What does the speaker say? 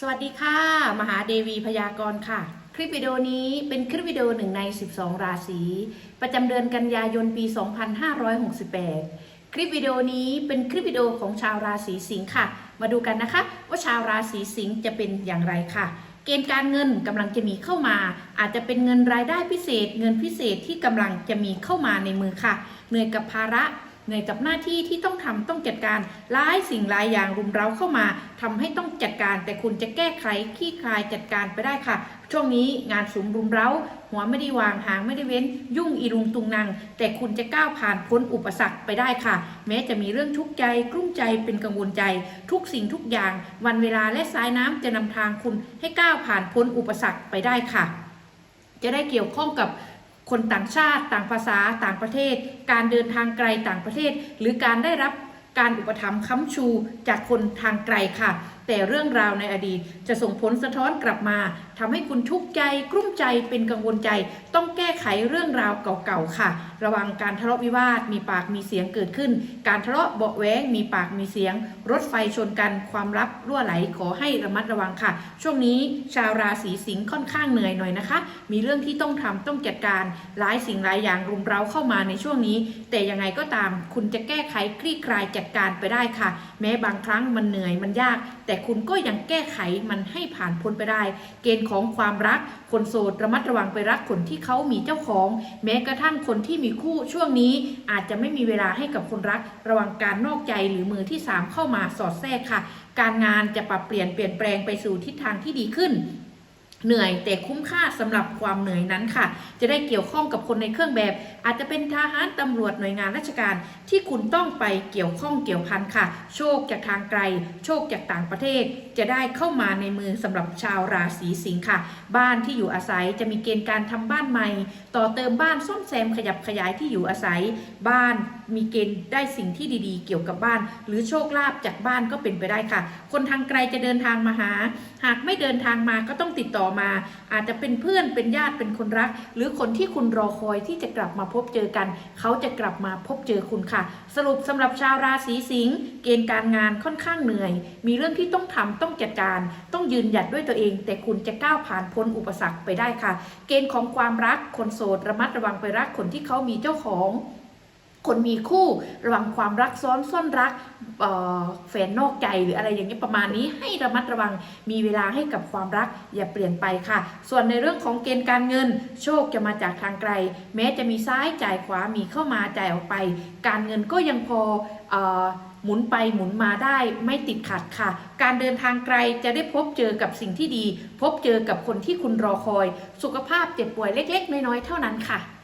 สวัสดีค่ะ มหาเดวีพยากรณ์ค่ะ คลิปวิดีโอนี้เป็นคลิปวิดีโอหนึ่งใน 12 ราศี ประจำเดือนกันยายนปี 2568 คลิปวิดีโอนี้เป็นคลิปวิดีโอของชาวราศีสิงค์ค่ะ มาดูกันนะคะ ว่าชาวราศีสิงค์จะเป็นอย่างไรค่ะ เกณฑ์การเงินกำลังจะมีเข้ามา อาจจะเป็นเงินรายได้พิเศษ เงินพิเศษที่กำลังจะมีเข้ามาในมือค่ะเหนื่อยกับภาระ เหนื่อยกับหน้าที่ที่ต้องทำต้องจัดการหลายสิ่งหลายอย่างรุมเร้าเข้ามาทำให้ต้องจัดการ แต่คุณจะแก้ไขคลี่คลายจัดการไปได้ค่ะ ช่วงนี้งานสุมรุมเร้า หัวไม่ได้วางหางไม่ได้เว้น ยุ่งอีรุงตุงนางแต่คุณจะก้าวผ่านพ้นอุปสรรคไปได้ค่ะ แม้จะมีเรื่องทุกข์ใจกลุ้มใจเป็นกังวลใจ ทุกสิ่งทุกอย่าง วันเวลาและสายน้ำจะนำทางคุณให้ก้าวผ่านพ้นอุปสรรคไปได้ค่ะ จะได้เกี่ยวข้องกับ คนต่างชาติ ต่างภาษาต่างประเทศ การเดินทางไกลต่างประเทศ หรือการได้รับการอุปถัมภ์ค้ำชูจากคนทางไกลค่ะ แต่เรื่องราวในอดีตจะส่งผลสะท้อนกลับมาทำให้คุณทุกข์ใจกลุ้มใจเป็นกังวลใจ ต้องแก้ไขเรื่องราวเก่าๆค่ะ ระวังการทะเลาะวิวาทมีปากมีเสียงเกิดขึ้น การทะเลาะเบาะแวงมีปากมีเสียง รถไฟชนกันความลับรั่วไหลขอให้ระมัดระวังค่ะ ช่วงนี้ชาวราศีสิงห์ค่อนข้างเหนื่อยหน่อยนะคะ มีเรื่องที่ต้องทำต้องจัดการหลายสิ่งหลายอย่างรุมเร้าเข้ามาในช่วงนี้ แต่ยังไงก็ตาม คุณจะแก้ไขคลี่คลายจัดการไปได้ค่ะ แม้บางครั้งมันเหนื่อยมันยาก แต่คุณก็ยังแก้ไขมันให้ผ่านพ้นไปได้ เกณฑ์ของความรัก คนโสดระมัดระวังไปรักคนที่เขามีเจ้าของ แม้กระทั่งคนที่มีคู่ช่วงนี้ อาจจะไม่มีเวลาให้กับคนรัก ระวังการนอกใจหรือมือที่สามเข้ามาสอดแทรกค่ะ การงานจะปรับเปลี่ยนเปลี่ยนแปลงไปสู่ทิศทางที่ดีขึ้น เหนื่อยแต่คุ้มค่าสำหรับความเหนื่อยนั้นค่ะ จะได้เกี่ยวข้องกับคนในเครื่องแบบ อาจจะเป็นทหารตำรวจหน่วยงานราชการที่คุณต้องไปเกี่ยวข้องเกี่ยวพันค่ะ โชคจากทางไกล โชคจากต่างประเทศ จะได้เข้ามาในมือสำหรับชาวราศีสิงค์ค่ะ บ้านที่อยู่อาศัยจะมีเกณฑ์การทำบ้านใหม่ ต่อเติมบ้านซ่อมแซมขยับขยายที่อยู่อาศัย บ้านมีเกณฑ์ได้สิ่งที่ดีๆ เกี่ยวกับบ้าน หรือโชคลาภจากบ้านก็เป็นไปได้ค่ะ คนทางไกลจะเดินทางมาหา หากไม่เดินทางมาก็ต้องติดต่อมา อาจจะเป็นเพื่อนเป็นญาติเป็นคนรัก หรือคนที่คุณรอคอยที่จะกลับมาพบเจอกัน เขาจะกลับมาพบเจอคุณค่ะ สรุปสำหรับชาวราศีสิงห์เกณฑ์การงานค่อนข้างเหนื่อย มีเรื่องที่ต้องทำต้องจัดการ ต้องยืนหยัดด้วยตัวเอง แต่คุณจะก้าวผ่านพ้นอุปสรรคไปได้ค่ะ เกณฑ์ของความรักคนโสดระมัดระวังไปรักคนที่เขามีเจ้าของ คนมีคู่ระวังความรักซ้อนซ่อนรักแฟนนอกใจหรืออะไรอย่างนี้ประมาณนี้ให้ระมัดระวังมีเวลาให้กับความรักอย่าเปลี่ยนไปค่ะ ส่วนในเรื่องของเกณฑ์การเงิน โชคจะมาจากทางไกล แม้จะมีซ้ายจ่ายขวามีเข้ามาจ่ายออกไป การเงินก็ยังพออหมุนไปหมุนมาได้ไม่ติดขัดค่ะ การเดินทางไกลจะได้พบเจอกับสิ่งที่ดี พบเจอกับคนที่คุณรอคอย สุขภาพเจ็บป่วยเล็ก ๆ น้อยๆเท่านั้นค่ะ